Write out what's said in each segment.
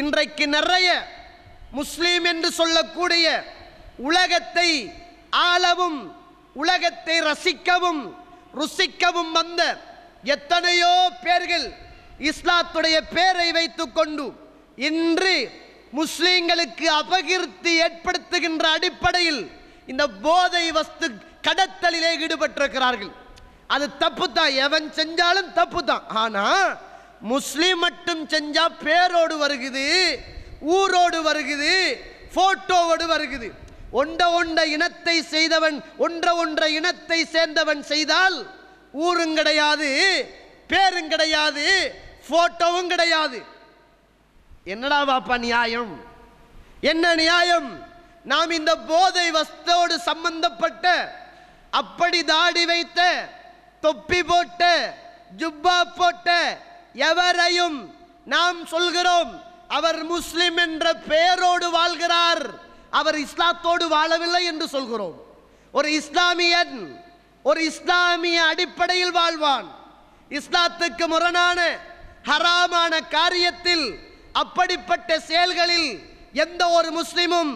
இன்றைக்கு நிறைய முஸ்லீம் என்று சொல்லக்கூடிய உலகத்தை ஆளவும் உலகத்தை ரசிக்கவும் ருசிக்கவும் வந்த எத்தனையோ பேர்கள் இஸ்லாத்துடைய பேரை வைத்துக்கொண்டு இன்று முஸ்லீம்களுக்கு அபகீர்த்தி ஏற்படுத்துகின்ற அடிப்படையில் இந்த போதை வஸ்து கடத்தலிலே ஈடுபட்டிருக்கிறார்கள். அது தப்பு தான் எவன் செஞ்சாலும் தப்பு தான் ஆனா முஸ்லீம் மட்டும் செஞ்சா பேரோடு வருகுது ஊரோடு வருகுது போட்டோவோடு வருகுது. ஒன்ற ஒன்ற இனத்தை செய்தவன் ஒன்ற ஒன்ற இனத்தை சேர்ந்தவன் செய்தால் ஊரும் கிடையாது பேரும் கிடையாது போட்டோவும் கிடையாது. என்னடா பாப்பா நியாயம்? என்ன நியாயம்? நாம் இந்த போதை வஸ்தோடு சம்பந்தப்பட்ட அப்படி தாடி வைத்த தொப்பி போட்ட ஜுப்பா போட்ட எவரையும் நாம் சொல்கிறோம் அவர் முஸ்லிம் என்ற பெயரோடு வாழ்கிறார் அவர் இஸ்லாத்தோடு வாழவில்லை என்று சொல்கிறோம். ஒரு இஸ்லாமியன் ஒரு இஸ்லாமிய அடிப்படையில் வாழ்வான். இஸ்லாத்துக்கு முரணான ஹராமான காரியத்தில் அப்படிப்பட்ட செயல்களில் எந்த ஒரு முஸ்லிமும்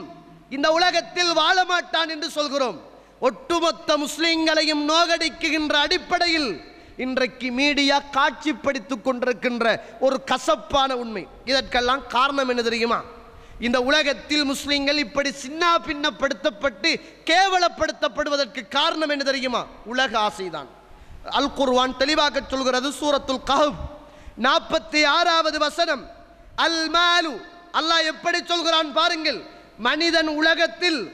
இந்த உலகத்தில் வாழ மாட்டான் என்று சொல்கிறோம். ஒட்டுமொத்த முஸ்லிம்களையும் நோகடிக்குகின்ற அடிப்படையில் இன்றைக்கு மீடியா காட்சிப்படுத்திக் கொண்டிருக்கின்ற ஒரு கசப்பான உண்மை. இதற்கெல்லாம் காரணம் என்ன தெரியுமா? இந்த உலகத்தில் முஸ்லீம்கள் இப்படி சின்ன பின்னப்படுத்தப்பட்டு கேவலப்படுத்தப்படுவதற்கு காரணம் என்ன தெரியுமா? உலக ஆசைதான். அல் குர்வான் தெளிவாக சொல்கிறது சூரத்துல் கஹப் நாற்பத்தி ஆறாவது வசனம். அல் மாலு. அல்லாஹ் எப்படி சொல்கிறான் பாருங்கள். மனிதன் உலகத்தில்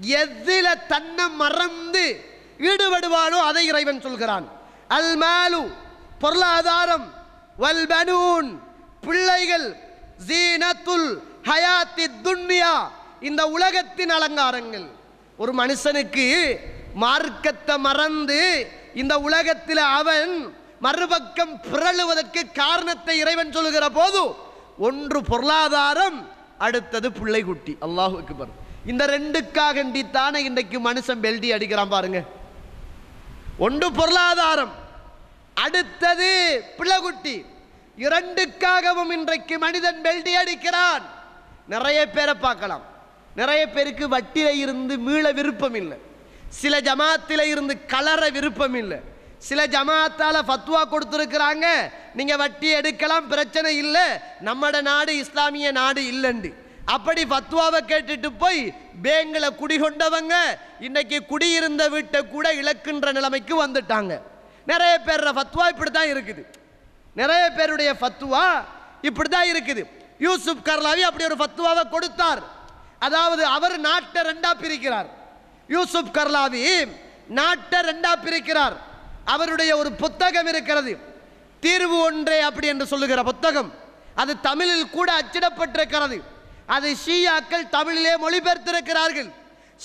எதில தன்னை மறந்து ஈடுபடுவானோ அதை இறைவன் சொல்கிறான். அல் மாலு பொருளாதாரம் வல் பனூன் பிள்ளைகள் ஜீனத்துல் ஹயாத்தி துன்யா இந்த உலகத்தின் அலங்காரங்கள். ஒரு மனுஷனுக்கு மார்க்கத்தை மறந்து இந்த உலகத்தில் அவன் மறுபக்கம் பிறழுவதற்கு காரணத்தை இறைவன் சொல்லுகிற போது ஒன்று பொருளாதாரம் அடுத்தது பிள்ளை குட்டி பாருங்க இந்த ரெண்டுக்காக தானே இன்றைக்கு மனுஷன் பெல்டி அடிக்கிறான் பாருங்க. ஒன்று பொருளாதாரம் அடுத்தது பிள்ளைகுட்டி இரண்டுக்காகவும் இன்றைக்கு மனிதன் பெல்டி அடிக்கிறான். நிறைய பேரை பார்க்கலாம். நிறைய பேருக்கு வட்டியில இருந்து மீள விருப்பம் இல்லை. சில ஜமாத்தில் இருந்து கலர விருப்பம் இல்லை. சில ஜமாத்தால் ஃபத்வா கொடுத்துருக்குறாங்க. நீங்கள் வட்டி எடுக்கலாம் பிரச்சனை இல்லை. நம்மட நாடு இஸ்லாமிய நாடு இல்லைண்டு. அப்படி ஃபத்வாவை கேட்டுட்டு போய் பேங்கில் குடிகொண்டவங்க இன்னைக்கு குடியிருந்த வீட்டை கூட இழக்கின்ற நிலைமைக்கு வந்துட்டாங்க. நிறைய பேர் ஃபத்வா இப்படி தான் இருக்குது. நிறைய பேருடைய ஃபத்வா இப்படி தான் இருக்குது. யூசுப் கர்லாவி அப்படி ஒரு ஃபத்வாவை கொடுத்தார். அதாவது அவர் நாட்டை ரெண்டா பிரிக்கிறார். யூசுப் கர்லாவி நாட்டை ரெண்டா பிரிக்கிறார். அவருடைய ஒரு புத்தகம் இருக்கிறது. தீர்வு ஒன்றே அப்படி என்று சொல்லுகிற புத்தகம். அது தமிழில் கூட அச்சிடப்பட்டிருக்கிறது. அதை ஷியாக்கள் தமிழிலே மொழிபெயர்த்திருக்கிறார்கள்.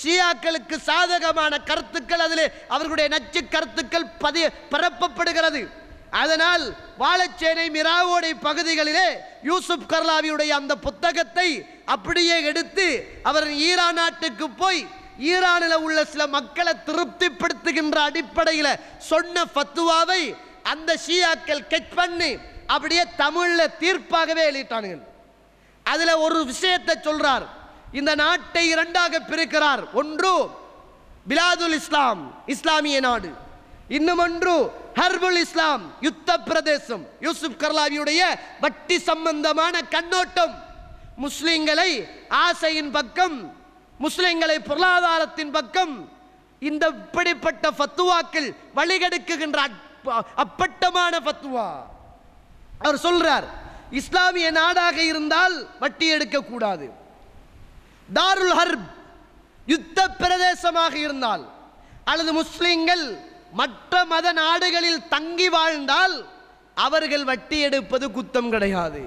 ஷியாக்களுக்கு சாதகமான கருத்துக்கள் அதிலே அவர்களுடைய நச்சு கருத்துக்கள் பதிய பரப்பப்படுகிறது. அதனால் வாழைச்சேனை மிராவோடை பகுதிகளிலே யூசுப் கர்லாவியுடைய அந்த புத்தகத்தை அப்படியே எடுத்து அவர் ஈரான் நாட்டுக்கு போய் ஈரானில் உள்ள சில மக்களை திருப்திப்படுத்துகின்ற அடிப்படையில் சொன்ன ஃபத்துவாவை அந்த ஷியாக்கள் கெட் பண்ணி அப்படியே தமிழ்ல தீர்ப்பாகவே எழுதிட்டானுங்க. அதுல ஒரு விஷயத்தை சொல்றார். இந்த நாட்டை இரண்டாக பிரிக்கிறார். ஒன்று பிலாதுல் இஸ்லாம் இஸ்லாமிய நாடு. இன்னும் ஒன்று ஹர்புல் இஸ்லாம் யுத்த பிரதேசம். யூசுப் கர்லாவியுடைய வட்டி சம்பந்தமான கண்ணோட்டம். முஸ்லிம்களை ஆசையின் பக்கம் முஸ்லிம்களை பொருளாதாரத்தின் பக்கம் இந்த இப்படிப்பட்ட ஃபத்துவாக்கள் வழிகெடுக்குகின்ற அப்பட்டமான ஃபத்துவா. அவர் சொல்றார் இஸ்லாமிய நாடாக இருந்தால் வட்டி எடுக்கக்கூடாது தாருல் ஹர்ப் யுத்த பிரதேசமாக இருந்தால் அல்லது முஸ்லிம்கள் மற்ற மத நாடுகளில் தங்கி வாழ்ந்தால் அவர்கள் வட்டி எடுப்பது குத்தம் கிடையாது.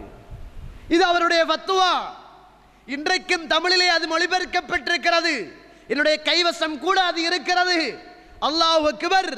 இது அவருடைய பத்துவா இன்றைக்கும் தமிழிலே அது மொழிபெயர்க்கப்பட்டிருக்கிறது. என்னுடைய கைவசம் கூட அது இருக்கிறது. அல்லாஹ் அக்பர்